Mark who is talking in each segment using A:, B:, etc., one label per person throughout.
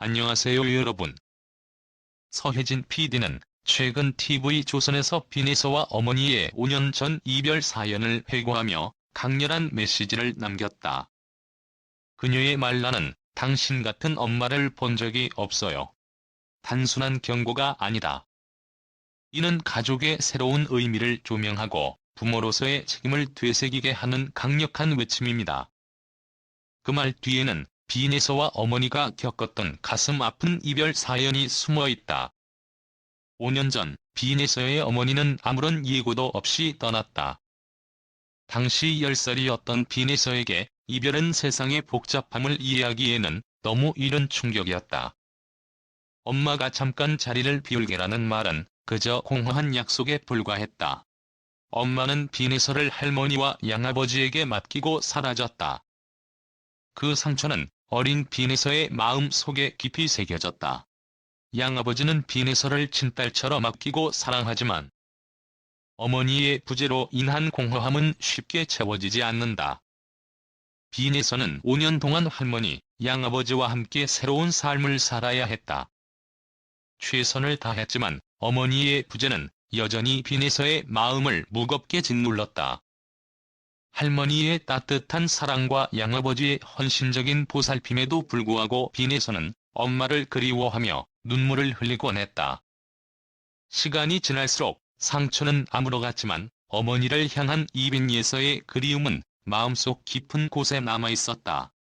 A: 안녕하세요 여러분. 서혜진 PD는 최근 TV조선에서 비네서와 어머니의 5년 전 이별 사연을 회고하며 강렬한 메시지를 남겼다. 그녀의 말라는 당신 같은 엄마를 본 적이 없어요. 단순한 경고가 아니다. 이는 가족의 새로운 의미를 조명하고 부모로서의 책임을 되새기게 하는 강력한 외침입니다. 그 말 뒤에는 비네서와 어머니가 겪었던 가슴 아픈 이별 사연이 숨어 있다. 5년 전 비네서의 어머니는 아무런 예고도 없이 떠났다. 당시 10살이었던 비네서에게 이별은 세상의 복잡함을 이해하기에는 너무 이른 충격이었다. 엄마가 잠깐 자리를 비울게라는 말은 그저 공허한 약속에 불과했다. 엄마는 비네서를 할머니와 양아버지에게 맡기고 사라졌다. 그 상처는 어린 비네서의 마음 속에 깊이 새겨졌다. 양아버지는 비네서를 친딸처럼 아끼고 사랑하지만 어머니의 부재로 인한 공허함은 쉽게 채워지지 않는다. 비네서는 5년 동안 할머니, 양아버지와 함께 새로운 삶을 살아야 했다. 최선을 다했지만 어머니의 부재는 여전히 비네서의 마음을 무겁게 짓눌렀다. 할머니의 따뜻한 사랑과 양아버지의 헌신적인 보살핌에도 불구하고 비네서는 엄마를 그리워하며 눈물을 흘리곤 했다. 시간이 지날수록 상처는 아물어갔지만 어머니를 향한 이빈예서의 그리움은 마음속 깊은 곳에 남아있었다.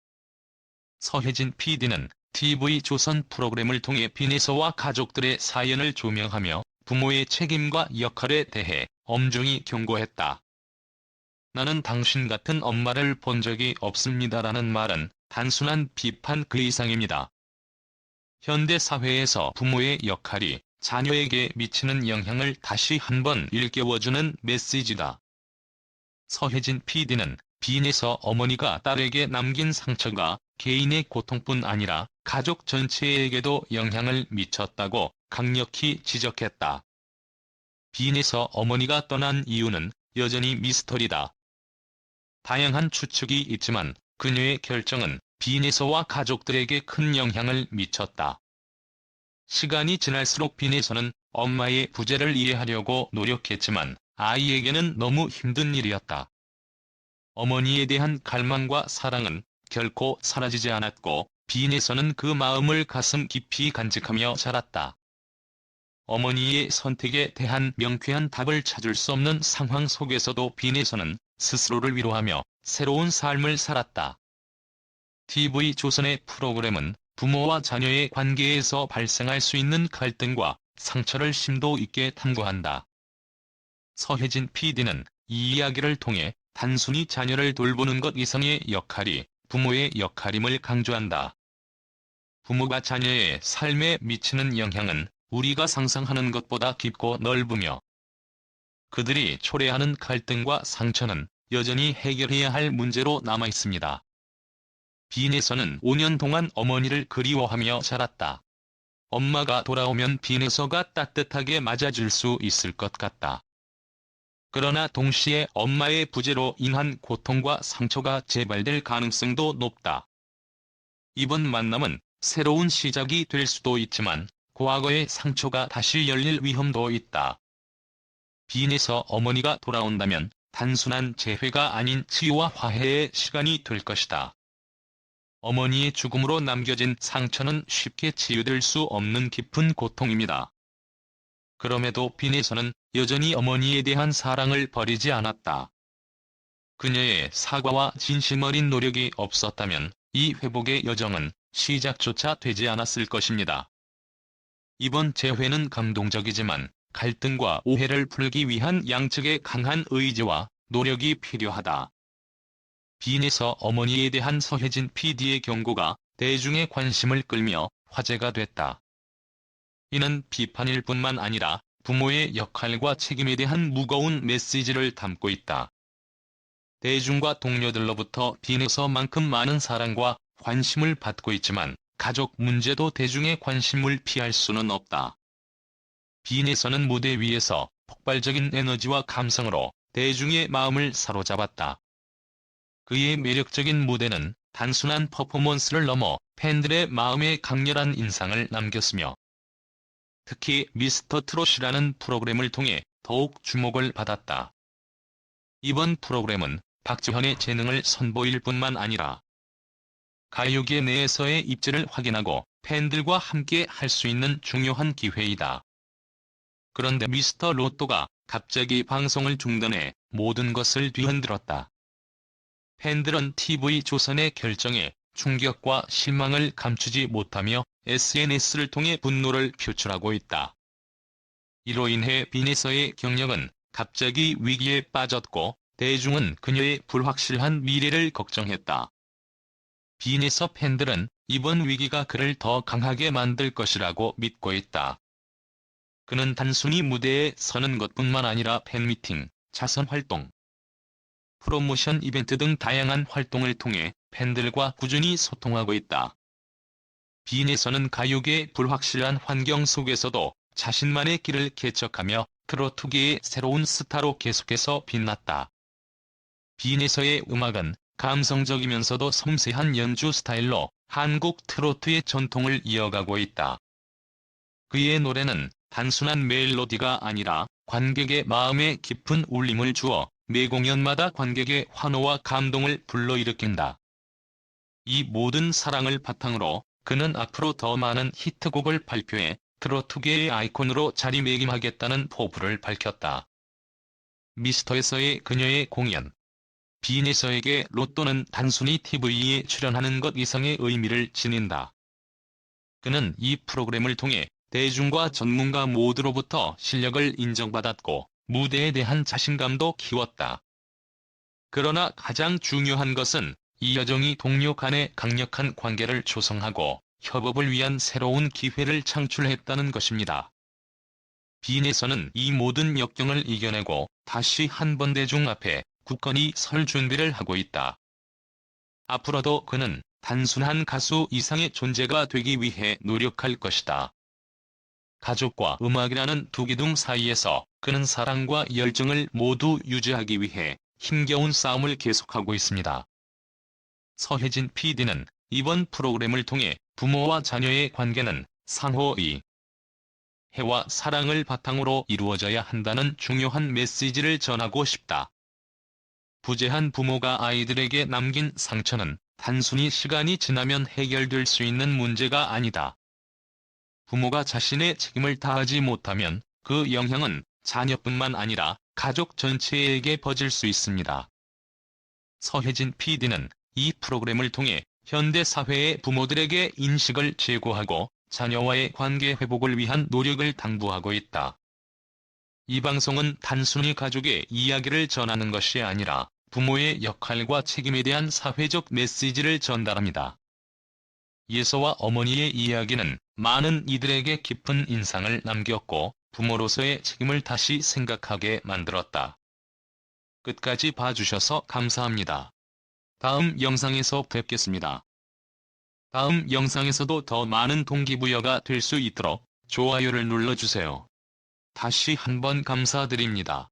A: 서혜진 PD는 TV조선 프로그램을 통해 비네서와 가족들의 사연을 조명하며 부모의 책임과 역할에 대해 엄중히 경고했다. 나는 당신 같은 엄마를 본 적이 없습니다라는 말은 단순한 비판 그 이상입니다. 현대 사회에서 부모의 역할이 자녀에게 미치는 영향을 다시 한번 일깨워주는 메시지다. 서혜진 PD는 빈에서 어머니가 딸에게 남긴 상처가 개인의 고통뿐 아니라 가족 전체에게도 영향을 미쳤다고 강력히 지적했다. 빈에서 어머니가 떠난 이유는 여전히 미스터리다. 다양한 추측이 있지만 그녀의 결정은 빈에서와 가족들에게 큰 영향을 미쳤다. 시간이 지날수록 빈에서는 엄마의 부재를 이해하려고 노력했지만 아이에게는 너무 힘든 일이었다. 어머니에 대한 갈망과 사랑은 결코 사라지지 않았고 빈에서는 그 마음을 가슴 깊이 간직하며 자랐다. 어머니의 선택에 대한 명쾌한 답을 찾을 수 없는 상황 속에서도 빈에서는 스스로를 위로하며 새로운 삶을 살았다. TV조선의 프로그램은 부모와 자녀의 관계에서 발생할 수 있는 갈등과 상처를 심도 있게 탐구한다. 서혜진 PD는 이 이야기를 통해 단순히 자녀를 돌보는 것 이상의 역할이 부모의 역할임을 강조한다. 부모가 자녀의 삶에 미치는 영향은 우리가 상상하는 것보다 깊고 넓으며 그들이 초래하는 갈등과 상처는 여전히 해결해야 할 문제로 남아 있습니다. 빈에서는 5년 동안 어머니를 그리워하며 자랐다. 엄마가 돌아오면 빈에서가 따뜻하게 맞아줄 수 있을 것 같다. 그러나 동시에 엄마의 부재로 인한 고통과 상처가 재발될 가능성도 높다. 이번 만남은 새로운 시작이 될 수도 있지만 과거의 상처가 다시 열릴 위험도 있다. 빈에서 어머니가 돌아온다면 단순한 재회가 아닌 치유와 화해의 시간이 될 것이다. 어머니의 죽음으로 남겨진 상처는 쉽게 치유될 수 없는 깊은 고통입니다. 그럼에도 빈에서는 여전히 어머니에 대한 사랑을 버리지 않았다. 그녀의 사과와 진심 어린 노력이 없었다면 이 회복의 여정은 시작조차 되지 않았을 것입니다. 이번 재회는 감동적이지만 갈등과 오해를 풀기 위한 양측의 강한 의지와 노력이 필요하다. 빈에서 어머니에 대한 서혜진 PD의 경고가 대중의 관심을 끌며 화제가 됐다. 이는 비판일 뿐만 아니라 부모의 역할과 책임에 대한 무거운 메시지를 담고 있다. 대중과 동료들로부터 빈에서만큼 많은 사랑과 관심을 받고 있지만 가족 문제도 대중의 관심을 피할 수는 없다. 빈에서는 무대 위에서 폭발적인 에너지와 감성으로 대중의 마음을 사로잡았다. 그의 매력적인 무대는 단순한 퍼포먼스를 넘어 팬들의 마음에 강렬한 인상을 남겼으며 특히 미스터 트롯이라는 프로그램을 통해 더욱 주목을 받았다. 이번 프로그램은 박지현의 재능을 선보일 뿐만 아니라 가요계 내에서의 입지를 확인하고 팬들과 함께 할 수 있는 중요한 기회이다. 그런데 미스터 로또가 갑자기 방송을 중단해 모든 것을 뒤흔들었다. 팬들은 TV조선의 결정에 충격과 실망을 감추지 못하며 SNS를 통해 분노를 표출하고 있다. 이로 인해 빈에서의 경력은 갑자기 위기에 빠졌고 대중은 그녀의 불확실한 미래를 걱정했다. 빈에서 팬들은 이번 위기가 그를 더 강하게 만들 것이라고 믿고 있다. 그는 단순히 무대에 서는 것뿐만 아니라 팬미팅, 자선 활동, 프로모션 이벤트 등 다양한 활동을 통해 팬들과 꾸준히 소통하고 있다. 빈에서는 가요계의 불확실한 환경 속에서도 자신만의 길을 개척하며 트로트계의 새로운 스타로 계속해서 빛났다. 빈에서의 음악은 감성적이면서도 섬세한 연주 스타일로 한국 트로트의 전통을 이어가고 있다. 그의 노래는 단순한 멜로디가 아니라 관객의 마음에 깊은 울림을 주어 매 공연마다 관객의 환호와 감동을 불러일으킨다. 이 모든 사랑을 바탕으로 그는 앞으로 더 많은 히트곡을 발표해 트로트계의 아이콘으로 자리매김하겠다는 포부를 밝혔다. 미스터에서의 그녀의 공연 빈에서에게 로또는 단순히 TV에 출연하는 것 이상의 의미를 지닌다. 그는 이 프로그램을 통해 대중과 전문가 모두로부터 실력을 인정받았고 무대에 대한 자신감도 키웠다. 그러나 가장 중요한 것은 이 여정이 동료 간의 강력한 관계를 조성하고 협업을 위한 새로운 기회를 창출했다는 것입니다. 빈에서는 이 모든 역경을 이겨내고 다시 한 번 대중 앞에 굳건히 설 준비를 하고 있다. 앞으로도 그는 단순한 가수 이상의 존재가 되기 위해 노력할 것이다. 가족과 음악이라는 두 기둥 사이에서 그는 사랑과 열정을 모두 유지하기 위해 힘겨운 싸움을 계속하고 있습니다. 서혜진 PD는 이번 프로그램을 통해 부모와 자녀의 관계는 상호의 해와 사랑을 바탕으로 이루어져야 한다는 중요한 메시지를 전하고 싶다. 부재한 부모가 아이들에게 남긴 상처는 단순히 시간이 지나면 해결될 수 있는 문제가 아니다. 부모가 자신의 책임을 다하지 못하면 그 영향은 자녀뿐만 아니라 가족 전체에게 퍼질 수 있습니다. 서혜진 PD는 이 프로그램을 통해 현대 사회의 부모들에게 인식을 제고하고 자녀와의 관계 회복을 위한 노력을 당부하고 있다. 이 방송은 단순히 가족의 이야기를 전하는 것이 아니라 부모의 역할과 책임에 대한 사회적 메시지를 전달합니다. 예서와 어머니의 이야기는 많은 이들에게 깊은 인상을 남겼고 부모로서의 책임을 다시 생각하게 만들었다. 끝까지 봐주셔서 감사합니다. 다음 영상에서 뵙겠습니다. 다음 영상에서도 더 많은 동기부여가 될 수 있도록 좋아요를 눌러주세요. 다시 한번 감사드립니다.